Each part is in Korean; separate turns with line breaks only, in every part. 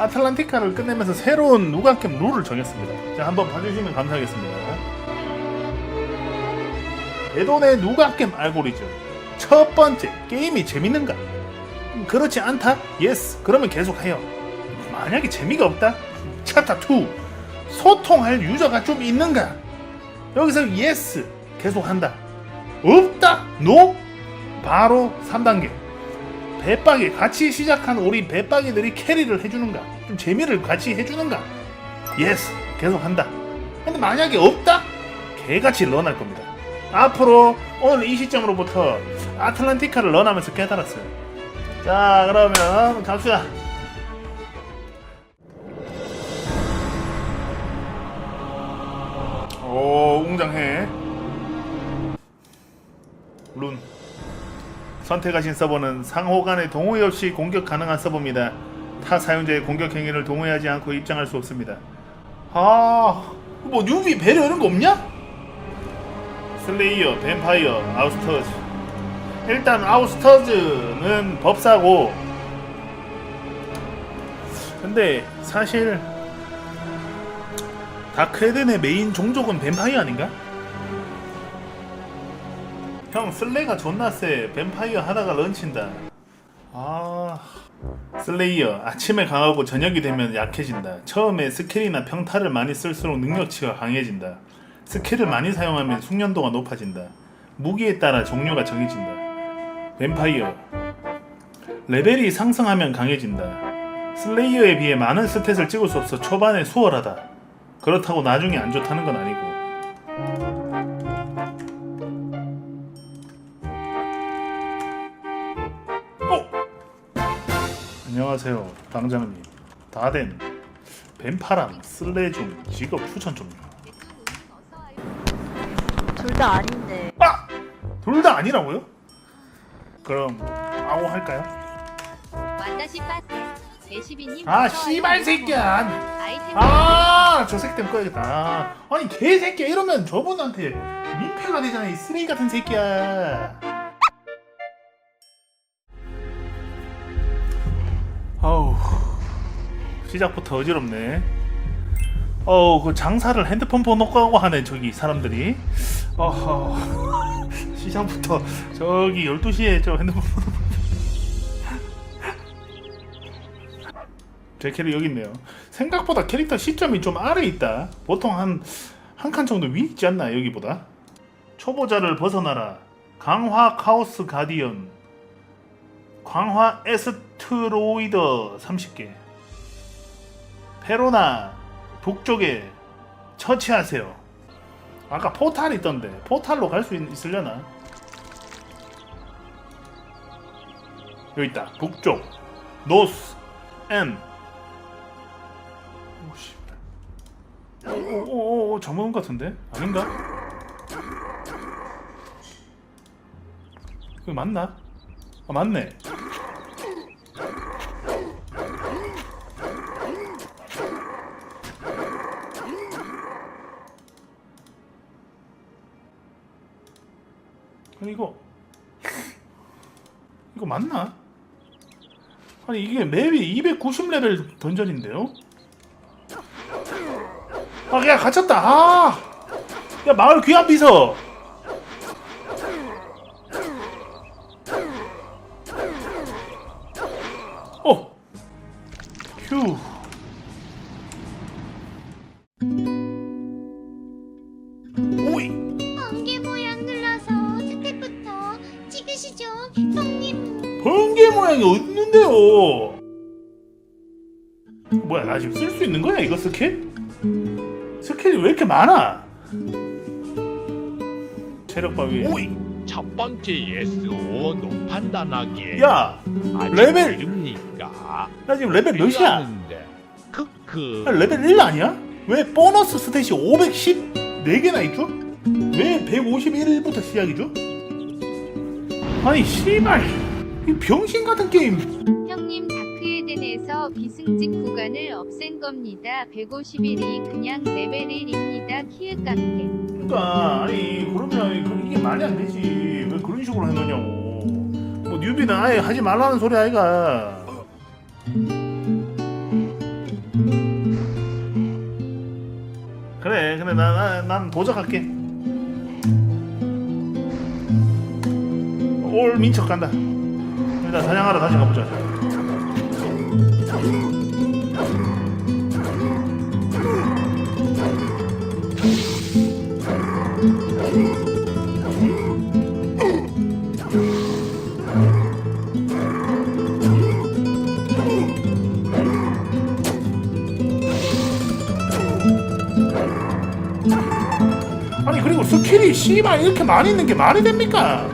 아틀란티카를 끝내면서 새로운 누가캠 룰을 정했습니다. 자 한번 봐주시면 감사하겠습니다. 대돈의 누가겜 알고리즘 첫 번째 게임이 재밌는가? 음, 그렇지 않다? 예스 그러면 계속해요 만약에 재미가 없다? 챕터 2 소통할 유저가 좀 있는가? 여기서 예스 계속한다 없다? 노? 바로 3단계 배빠기 같이 시작한 우리 배빠기들이 캐리를 해주는가? 좀 재미를 같이 해주는가? 예스 계속한다 근데 만약에 없다? 개같이 런할 겁니다 앞으로 오늘 이 시점으로부터 아틀란티카를 런하면서 깨달았어요. 자, 그러면 갑시다. 오, 웅장해. 룬. 선택하신 서버는 상호 간의 동의 없이 공격 가능한 서버입니다. 타 사용자의 공격 행위를 동의하지 않고 입장할 수 없습니다. 아, 뭐 뉴비 배려 이런 거 없냐? 슬레이어, 뱀파이어, 아우스터즈. 일단 아우스터즈는 법사고. 근데 사실 다크헤덴의 메인 종족은 뱀파이어 아닌가? 형 슬레이가 존나 세. 뱀파이어 하다가 런친다. 아. 슬레이어 아침에 강하고 저녁이 되면 약해진다. 처음에 스킬이나 평타를 많이 쓸수록 능력치가 강해진다. 스킬을 많이 사용하면 숙련도가 높아진다. 무기에 따라 종류가 정해진다. 뱀파이어 레벨이 상승하면 강해진다. 슬레이어에 비해 많은 스탯을 찍을 수 없어 초반에 수월하다. 그렇다고 나중에 안 좋다는 건 아니고. 안녕하세요, 당장님. 다된 뱀파랑 슬레중 직업 추천 좀요.
둘 다 아닌데
아! 둘 다 아니라고요? 그럼 아오 할까요?
완다시 빠세 제12님
아 씨발 새끼야!
아이템
아, 저 새끼 때문에 꺼야겠다. 아, 아니 개새끼야 이러면 저분한테 민폐가 되잖아 이 쓰레기 같은 새끼야. 시작부터 어지럽네. 어우 그 장사를 핸드폰 번호 까고 하네 저기 사람들이. 어허 시작부터 저기 12시에 저 핸드폰 번호 제 캐릭 여기 있네요. 생각보다 캐릭터 시점이 좀 아래 있다. 보통 한 한 칸 정도 위 있지 않나 여기보다. 초보자를 벗어나라. 강화 카오스 가디언. 강화 에스트로이더 30개. 페로나 북쪽에 처치하세요. 아까 포탈 있던데 포탈로 갈 수 있으려나? 여기 있다. 북쪽 노스 앤 오씨. 오오오 것 같은데 아닌가? 그 맞나? 아 맞네. 아니 이거 이거 맞나? 아니 이게 맵이 290레벨 던전인데요? 아, 야, 갇혔다. 아! 야, 마을 귀한 비서. 어. 휴. 모양이 없는데요. 뭐야, 나 지금 쓸 수 있는 거야, 이거 스킬? 스킬이 왜 이렇게 많아? 체력 바위. 오이.
첫 번째 예스오 노 판단하기에
야, 레벨!
느립니까?
나 지금 레벨 몇이야?
크크
야, 레벨 1 아니야? 왜 보너스 스탯이 514개나 있죠? 왜 151부터 시작이죠? 아니 씨발 이 병신 같은 게임.
형님 다크에덴에서 비승직 구간을 없앤 겁니다. 151이 그냥 레벨 1입니다. 키읔 깎게.
그러니까 아니 그러면 이게 말이 안 되지. 왜 그런 식으로 해놓냐고. 뭐 뉴비는 아예 하지 말라는 소리 아이가. 그래 근데 나난 난 보적할게. 올 민첩 간다. 일단 사냥하러 다시 가보자 아니 그리고 스킬이 씨발 이렇게 많이 있는 게 말이 됩니까?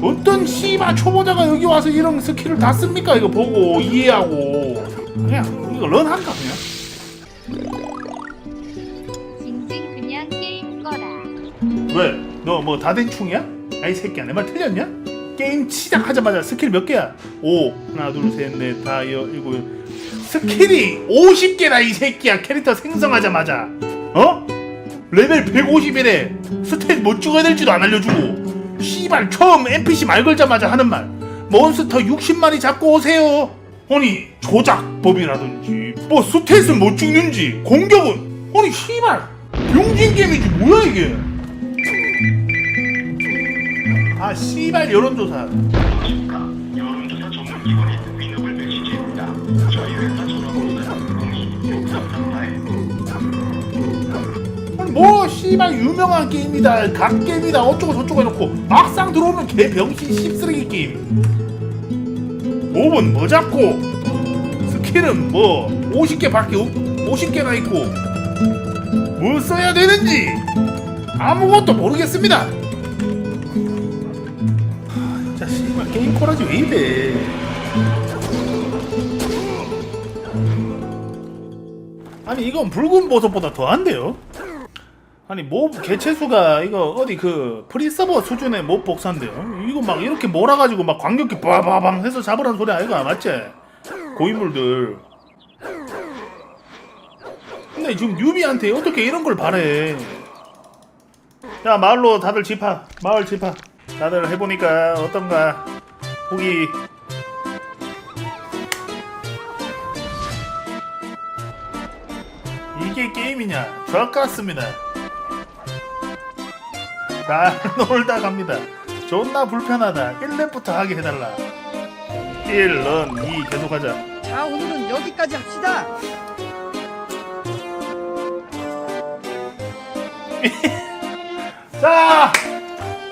어떤 씨발 초보자가 여기 와서 이런 스킬을 다 씁니까? 이거 보고 이해하고 그냥 이거 런 할까 그냥?
징징 그냥 게임 꺼라.
왜? 너 뭐 다된충이야? 아이 새끼야 내 말 틀렸냐? 게임 시작하자마자 스킬 몇 개야? 5 하나 둘셋넷 다섯 일곱 여덟. 스킬이 50개라 이 새끼야 캐릭터 생성하자마자 어? 레벨 150이래 스탯 뭐 찍어야 될지도 안 알려주고 씨발 처음 NPC 말 걸자마자 하는 말. 몬스터 60마리 잡고 오세요. 아니 조작법이라든지 뭐 스탯은 못 찍는지 공격은. 아니 씨발 병진 게임이지 뭐야 이게? 아 씨발 여론조사 씨발 유명한 게임이다. 각 게임이다. 어쩌고 저쩌고 해놓고 막상 들어오면 개 병신 씹쓰레기 게임. 몹은 뭐 잡고 스킬은 뭐 50개 밖에 없 50개나 있고 뭐 써야 되는지 아무것도 모르겠습니다. 하, 진짜 씨발 게임 코라지 왜 이래? 아니 이건 붉은 보석보다 더한데요? 아니 몹 개체수가 이거 어디 그 프리서버 수준의 몹 복사인데요? 이거 막 이렇게 몰아가지고 막 광역기 빠바방 해서 잡으라는 소리 아이가 맞지? 고인물들 근데 지금 뉴비한테 어떻게 이런 걸 바래 자 마을로 다들 집합 마을 집합 다들 해보니까 어떤가 후기 이게 게임이냐? 좋았습니다. 잘 놀다 갑니다. 존나 불편하다. 1렙부터 하게 해달라. 1, 런, 2 계속하자.
자 오늘은 여기까지 합시다.
자!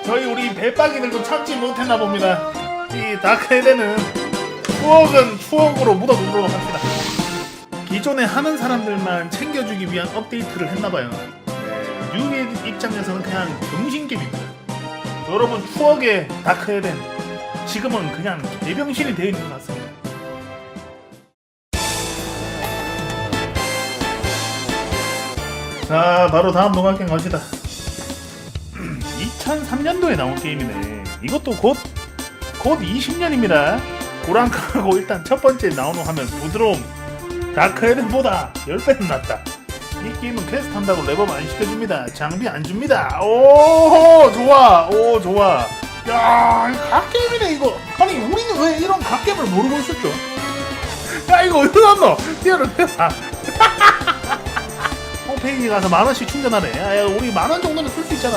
저희 우리 배빠기들도 참지 못했나 봅니다. 이 다크헤드는 추억은 추억으로 묻어두도록 합시다. 기존에 하는 사람들만 챙겨주기 위한 업데이트를 했나봐요. 네, 뉴비 입장에서는 그냥 병신게임입니다. 여러분 추억의 다크헤드 지금은 그냥 개병신이 되어 있는 것 같습니다. 자, 바로 다음 노각경 갑시다. 2003년도에 나온 게임이네. 이것도 곧, 곧 20년입니다. 고랑카하고 일단 첫 번째 나오는 화면 부드러움. 다크헤드보다 10배는 낫다. 이 게임은 퀘스트 한다고 레벨 안 시켜줍니다. 장비 안 줍니다. 오, 좋아. 오, 좋아. 야, 갓게임이네, 이거. 아니, 우리는 왜 이런 갓게임을 모르고 있었죠? 야, 이거 어디서 났노? 뛰어를 해봐. 홈페이지 가서 만 원씩 충전하래. 야, 야, 우리 만 원 정도는 쓸 수 있잖아.